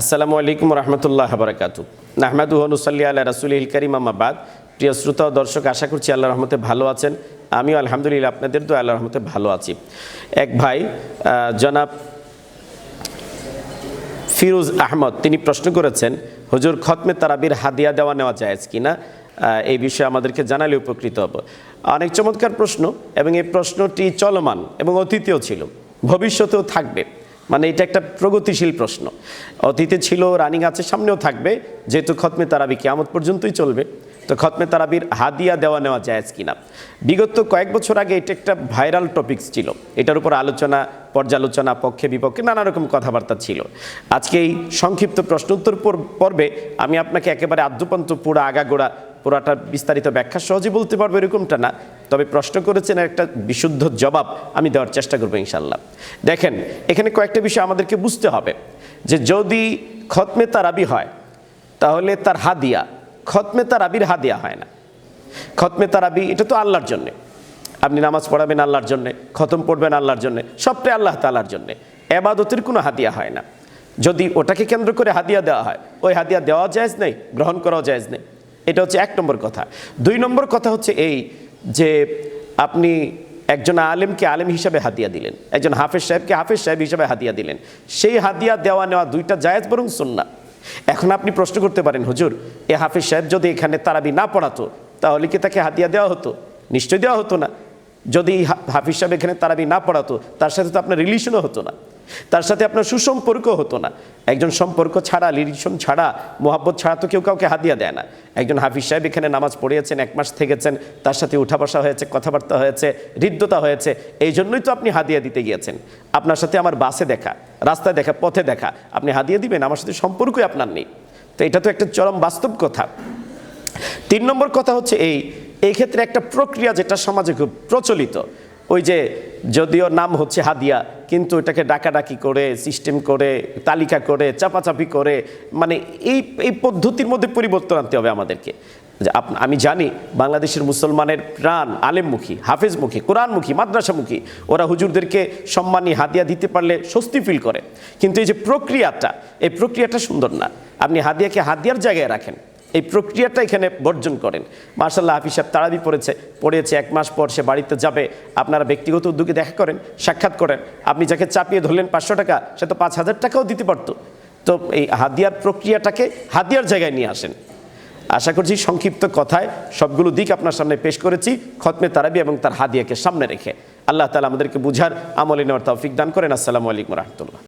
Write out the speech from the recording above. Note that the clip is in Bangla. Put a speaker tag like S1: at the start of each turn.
S1: আসসালামু আলাইকুম রহমতুল্লাহ বারকাতু। নাহমাদু হনুসাল্লি আল্লাহ রাসুল করিম আমাবাদ প্রিয় শ্রোতা ও দর্শক, আশা করছি আল্লাহ রহমতে ভালো আছেন। আমিও আলহামদুলিল্লাহ আপনাদের তো আল্লাহ রহমতে ভালো আছি। এক ভাই জনাব ফিরোজ আহমদ, তিনি প্রশ্ন করেছেন, হুজুর, খতমে তারাবির হাদিয়া দেওয়া নেওয়া যায় কিনা? এই বিষয়ে আমাদেরকে জানালে উপকৃত হব। অনেক চমৎকার প্রশ্ন এবং এই প্রশ্নটি চলমান এবং অতীতেও ছিল, ভবিষ্যতেও থাকবে। মানে এটা একটা প্রগতিশীল প্রশ্ন। অতীতে ছিল, রানিং আছে, সামনেও থাকবে। যেহেতু খতমে তারাবি কেয়ামত পর্যন্তই চলবে। তো খতমে তারাবির হাদিয়া দেওয়া নেওয়া যায় কিনা? বিগত কয়েক বছর আগে এটা একটা ভাইরাল টপিকস ছিল। এটার উপর আলোচনা, পর্যালোচনা, পক্ষে বিপক্ষে নানা রকম কথাবার্তা ছিল। আজকে এই সংক্ষিপ্ত প্রশ্ন উত্তর পর- পর্বে আমি আপনাকে একেবারে আদ্যপন্ত পুরো আগাগোড়া, পুরাটা বিস্তারিত ব্যাখ্যা সহজে বলতে পারব এরকমটা না। তবে প্রশ্ন করেছেন একটা বিশুদ্ধ জবাব আমি দেওয়ার চেষ্টা করব ইনশাল্লাহ দেখেন, এখানে কয়েকটা বিষয় আমাদেরকে বুঝতে হবে যে যদি খতমে তারাবি হয়, তাহলে তার হাদিয়া খতমে তারাবির হাদিয়া হয় না। খতমে তারাবি, এটা তো আল্লাহর জন্যে। আপনি নামাজ পড়াবেন আল্লাহর জন্যে, খতম পড়বেন আল্লাহর জন্যে, সবটাই আল্লাহ তালার জন্যে। এবাদতের কোনো হাদিয়া হয় না। যদি ওটাকে কেন্দ্র করে হাদিয়া দেওয়া হয়, ওই হাদিয়া দেওয়া যায় নেই, গ্রহণ করাও যায় নেই। এটা হচ্ছে এক নম্বর কথা। দুই নম্বর কথা হচ্ছে এই যে আপনি একজন আলেমকে আলেম হিসাবে হাদিয়া দিলেন। একজন হাফেজ সাহেবকে হাফেজ সাহেব হিসাবে হাদিয়া দিলেন। সেই হাদিয়া দেওয়া নেওয়া দুইটা জায়েজ বরং সুন্না এখন আপনি প্রশ্ন করতে পারেন, হুজুর, এ হাফিজ সাহেব যদি এখানে তারাবি না পড়াতো, তাহলে কি তাকে হাতিয়া দেওয়া হতো? নিশ্চয়ই দেওয়া হতো না। যদি হাফিজ সাহেব এখানে তারাবি না পড়াতো, তার সাথে তো আপনার রিলেশনও হতো না। তার সাথে আপনার সুসম্পর্ক হতো না। একজন সম্পর্ক ছাড়া রিলেশন ছাড়া, মোহাব্বত ছাড়া তো কেউ কাউকে হাদিয়া দেয় না। একজন হাফিজ সাহেব এখানে নামাজ পড়িয়েছেন, এক মাস থেকেছেন, তার সাথে উঠা বসা হয়েছে, কথাবার্তা হয়েছে, হৃদ্যতা হয়েছে, এই জন্যই তো আপনি হাদিয়া দিতে গিয়েছেন। আপনার সাথে আমার বাসে দেখা, রাস্তায় দেখা, পথে দেখা, আপনি হাদিয়া দিবেন, আমার সাথে সম্পর্কই আপনার নেই। তো এটা তো একটা চরম বাস্তব কথা। তিন নম্বর কথা হচ্ছে এই এই ক্ষেত্রে একটা প্রক্রিয়া যেটা সমাজে খুব প্রচলিত ওই যে যদিও নাম হচ্ছে হাদিয়া, কিন্তু এটাকে ডাকাডাকি করে সিস্টেম করে, তালিকা করে, চাপাচাপি করে মানে এই এই পদ্ধতির মধ্যে পরিবর্তন আনতে হবে আমাদেরকে। আমি জানি বাংলাদেশের মুসলমানের প্রাণ আলেমমুখী, হাফেজমুখী, কোরআনমুখী, মাদ্রাসামুখী, ওরা হুজুরদেরকে সম্মানী হাদিয়া দিতে পারলে স্বস্তি ফিল করে। কিন্তু এই যে প্রক্রিয়াটা, এই প্রক্রিয়াটা সুন্দর না। আপনি হাদিয়াকে হাদিয়ার জায়গায় রাখেন। এই প্রক্রিয়াটা এখানে বর্জন করেন। মার্শাল্লাহ, হাফিজ সাহেব তারাবি পড়েছে, পড়িয়েছে, এক মাস পর সে বাড়িতে যাবে। আপনারা ব্যক্তিগত উদ্যোগে দেখা করেন, সাক্ষাৎ করেন। আপনি যাকে চাপিয়ে ধরলেন পাঁচশো টাকা, সে তো পাঁচ হাজার টাকাও দিতে পারতো। তো এই হাদিয়ার প্রক্রিয়াটাকে হাদিয়ার জায়গায় নিয়ে আসেন। আশা করছি সংক্ষিপ্ত কথায় সবগুলো দিক আপনার সামনে পেশ করেছি, খতমে তারাবি এবং তার হাদিয়াকে সামনে রেখে। আল্লাহ তালা আমাদেরকে বুঝার আমলে নেওয়ার তৌফিক দান করেন। আসসালামু আলাইকুম রহমতুল্লাহ।